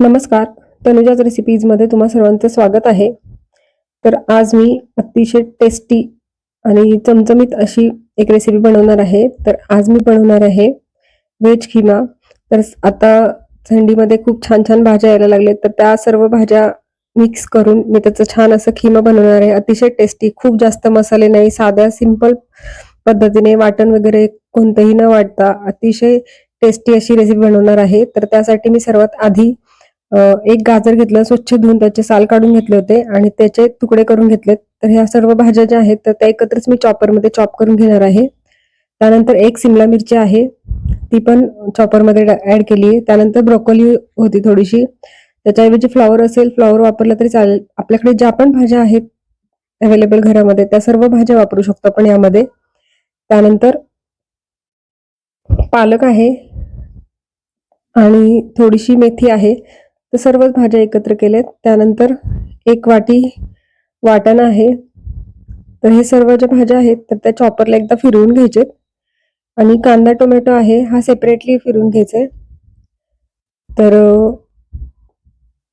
नमस्कार. तनुजाच रेसिपीजमध्ये तुम्हा सर्वांचं स्वागत आहे. तर आज मी अतिशय टेस्टी आणि चमचमीत अशी एक रेसिपी बनवणार आहे. तर आज मी बनवणार आहे व्हेज खिमा. तर आता थंडीमध्ये खूप छान छान भाज्या यायला लागल्या तर त्या सर्व भाज्या मिक्स करून मी त्याचं छान असं खिमा बनवणार आहे. अतिशय टेस्टी खूप जास्त मसाले नाही साध्या सिंपल पद्धतीने वाटण वगैरे कोणतंही न वाटता अतिशय टेस्टी अशी रेसिपी बनवणार आहे. तर त्यासाठी मी सर्वात आधी एक गाजर घेतलं स्वच्छ धुवून त्याचे साल काढून घेतले होते आणि त्याचे तुकडे करून घेतलेत. तर ह्या सर्व भाज्या ज्या आहेत तर त्या एकत्रच मी चॉपरमध्ये चॉप करून घेणार आहे. त्यानंतर एक सिमला मिरची आहे ती पण चॉपरमध्ये ऍड केली आहे. त्यानंतर ब्रोकोली होती थोडीशी. त्याच्याऐवजी फ्लॉवर असेल फ्लॉवर वापरला तरी चालेल. आपल्याकडे ज्या पण भाज्या आहेत अवेलेबल घरामध्ये त्या सर्व भाज्या वापरू शकतो आपण यामध्ये. त्यानंतर पालक आहे आणि थोडीशी मेथी आहे. तर सर्वच भाज्या एकत्र केल्यात त्यानंतर एक वाटी वाटण आहे. तर हे सर्व ज्या भाज्या आहेत तर त्या चॉपरला एकदा फिरवून घ्यायचे आणि कांदा टोमॅटो आहे हा सेपरेटली फिरवून घ्यायचा आहे तर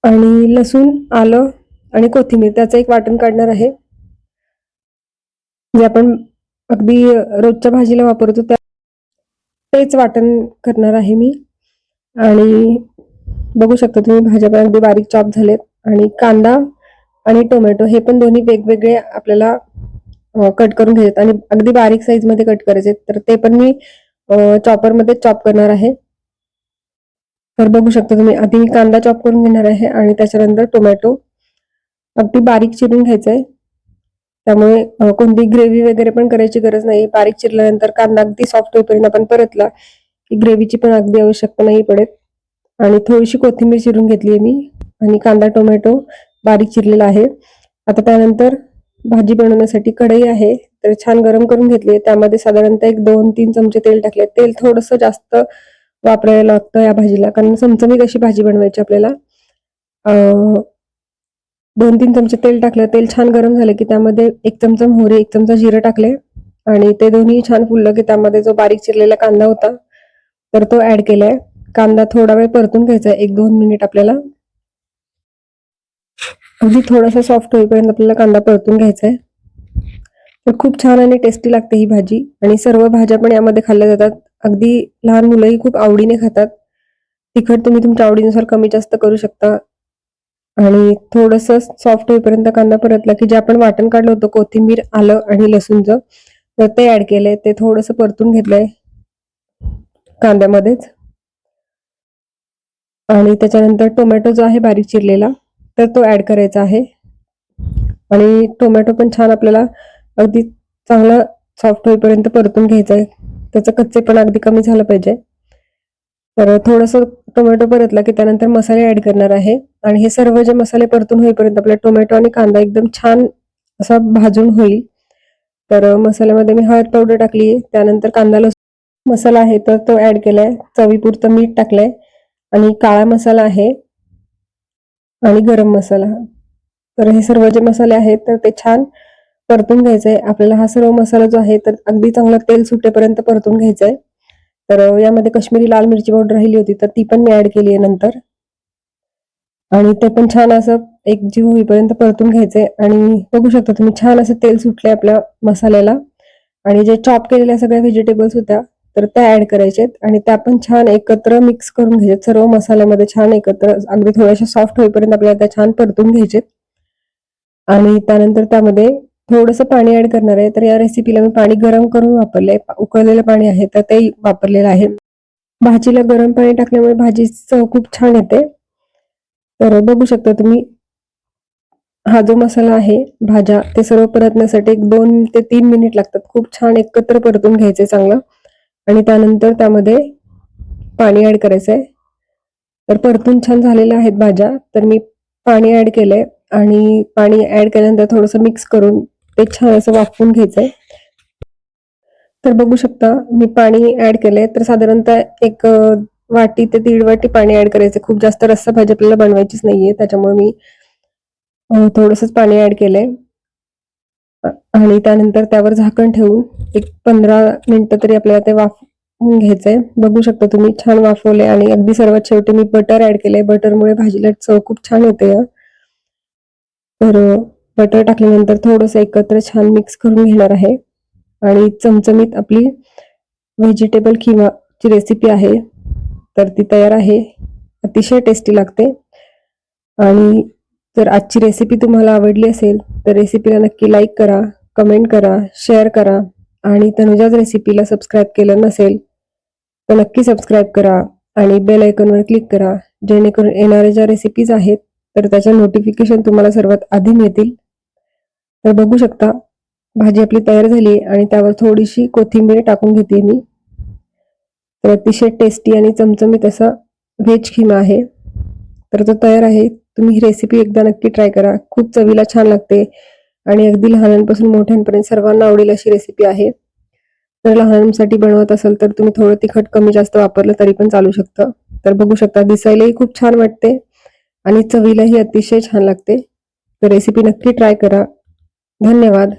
आणि लसूण आलं आणि कोथिंबीर त्याचं एक वाटण काढणार आहे. जे आपण अगदी रोजच्या भाजीला वापरतो त्या तेच वाटण करणार आहे मी. आणि बघू शकता तुम्ही भाज्या पण अगदी बारीक चॉप झालेत. आणि कांदा आणि टोमॅटो हे पण दोन्ही वेगवेगळे आपल्याला कट करून घ्यायचे आणि अगदी बारीक साईजमध्ये कट करायचे तर ते पण मी चॉपरमध्ये चॉप करणार आहे. तर बघू शकता तुम्ही आधी मी कांदा चॉप करून घेणार आहे आणि त्याच्यानंतर टोमॅटो अगदी बारीक चिरून घ्यायचं आहे त्यामुळे कोणती ग्रेव्ही वगैरे पण करायची गरज नाही. बारीक चिरल्यानंतर कांदा अगदी सॉफ्ट होईपर्यंत आपण परतला की ग्रेव्हीची पण अगदी आवश्यकता नाही पडेल आणि थोडीशी कोथिंबीर चिरून घेतली आहे मी आणि कांदा टोमॅटो बारीक चिरलेला आहे. आता त्यानंतर भाजी बनवण्यासाठी कढई आहे तर छान गरम करून घेतली आहे. त्यामध्ये साधारणतः एक दोन तीन चमचे तेल टाकले तेल थोडंसं जास्त वापरायला लागतं या भाजीला कारण चमचमीत अशी भाजी बनवायची आपल्याला. दोन तीन चमचे तेल टाकलं तेल छान गरम झालं की त्यामध्ये एक चमचा मोहरी एक चमचा जिरं टाकले आणि ते दोन्ही छान फुललं की त्यामध्ये जो बारीक चिरलेला कांदा होता तर तो ऍड केलाय. कांदा थोडा वेळ परतून घ्यायचा एक दोन मिनिट आपल्याला. अगदी थोडासा सॉफ्ट होईपर्यंत आपल्याला कांदा परतून घ्यायचा आहे. तर खूप छान आणि टेस्टी लागते ही भाजी. आणि सर्व भाज्या पण यामध्ये खाल्ल्या जातात. अगदी लहान मुलंही खूप आवडीने खातात. तिखट तुम्ही तुमच्या आवडीनुसार कमी जास्त करू शकता. आणि थोडस सॉफ्ट होईपर्यंत कांदा परतला की जे आपण वाटण काढलं होतं कोथिंबीर आलं आणि लसूणचं तर ते ऍड केलंय. ते थोडस परतून घेतलंय कांद्यामध्येच. आणि त्याच्यानंतर टोमॅटो जो आहे बारीक चिरलेला तर तो ॲड करायचा आहे. आणि टोमॅटो पण छान आपल्याला अगदी चांगला सॉफ्ट होईपर्यंत परतून घ्यायचा आहे. त्याचं कच्चे पण अगदी कमी झालं पाहिजे. तर थोडंसं टोमॅटो परतला की त्यानंतर मसाले ऍड करणार आहे. आणि हे सर्व जे मसाले परतून होईपर्यंत आपला टोमॅटो आणि कांदा एकदम छान असा भाजून होईल. तर मसाल्यामध्ये मी हळद पावडर टाकली त्यानंतर कांदा लसूण मसाला आहे तर तो ऍड केलाय. चवीपुरतं मीठ टाकलंय. आणि काळा मसाला आहे आणि गरम मसाला. तर हे सर्व जे मसाले आहेत तर ते छान परतून घ्यायचे आहे आपल्याला हा सर्व मसाला जो आहे तर अगदी चांगला तेल सुटेपर्यंत परतून घ्यायचा आहे तर यामध्ये काश्मीरी लाल मिरची पावडर राहिली होती तर ती पण मी ऍड केली आहे नंतर. आणि ते पण छान असं एक जीव होईपर्यंत परतून घ्यायचंय. आणि बघू शकता तुम्ही छान असं तेल सुटलंय आपल्या मसाल्याला. आणि जे चॉप केलेल्या सगळ्या व्हेजिटेबल्स होत्या तर त्या ऍड करायच्यात आणि त्या पण छान एकत्र मिक्स करून घ्यायच्यात. सर्व मसाल्यामध्ये छान एकत्र अगदी थोड्याशा सॉफ्ट होईपर्यंत आपल्याला त्या छान परतून घ्यायचेत आणि त्यानंतर त्यामध्ये थोडंसं पाणी ऍड करणार आहे. तर या रेसिपीला मी पाणी गरम करून वापरले उकळलेलं पाणी आहे तर ते वापरलेलं आहे. भाजीला गरम पाणी टाकल्यामुळे भाजी चव खूप छान येते. तर बघू शकता तुम्ही हा जो मसाला आहे भाज्या ते सर्व परतण्यासाठी एक दोन ते तीन मिनिट लागतात. खूप छान एकत्र परतून घ्यायचे चांगलं. आणि त्यानंतर त्यामध्ये पाणी ऍड करायचं आहे तर परतून छान झालेल्या आहेत भाज्या. तर मी पाणी ऍड केलंय आणि पाणी ऍड केल्यानंतर थोडंसं मिक्स करून ते छान असं वाफवून आहे तर बघू शकता मी पाणी ऍड केलंय. तर साधारणतः एक वाटी ते दीड वाटी पाणी ऍड करायचं खूप जास्त रस्सा भाजी आपल्याला बनवायचीच नाहीये. त्याच्यामुळे मी थोडंसंच पाणी ऍड केलंय. आणि त्यानंतर त्यावर झाकण ठेवून एक पंधरा मिनिटं तरी आपल्याला ते वाफ घ्यायचंय. बघू शकता तुम्ही छान वाफवले आणि अगदी सर्वात शेवटी मी बटर ऍड केलंय. बटरमुळे भाजीला चव खूप छान येते. या तर बटर टाकल्यानंतर थोडंसं एकत्र छान मिक्स करून घेणार आहे. आणि चमचमीत आपली व्हेजिटेबल किमाची रेसिपी आहे. तर ती तयार आहे. अतिशय टेस्टी लागते. आणि जर आजची रेसिपी तुम्हाला आवडली असेल तर रेसिपीला नक्की लाईक करा कमेंट करा शेअर करा. आणि तनुजाच रेसिपीला सबस्क्राईब केलं नसेल तर नक्की सबस्क्राईब करा आणि बेल आयकॉनवर क्लिक करा. जेणेकरून येणाऱ्या ज्या रेसिपीज आहेत तर त्याच्या नोटिफिकेशन तुम्हाला सर्वात आधी मिळतील. तर बघू शकता भाजी आपली तयार झाली आणि त्यावर थोडीशी कोथिंबीर टाकून घेते मी. तर अतिशय टेस्टी आणि चमचमीत असा व्हेज खिमा आहे. तर तो तयार आहे. तुम्ही ही रेसिपी एकदा नक्की ट्राय करा. खूप चवीला छान लागते. आणि अगदी लहानांपासून मोठ्यांपर्यंत सर्वांना आवडेल अशी रेसिपी आहे. तर लहानांसाठी बनवत असाल तर तुम्ही थोडं तिखट कमी जास्त वापरलं तरी पण चालू शकतं. तर बघू शकता दिसायलाही खूप छान वाटते आणि चवीलाही अतिशय छान लागते. तर रेसिपी नक्की ट्राय करा. धन्यवाद.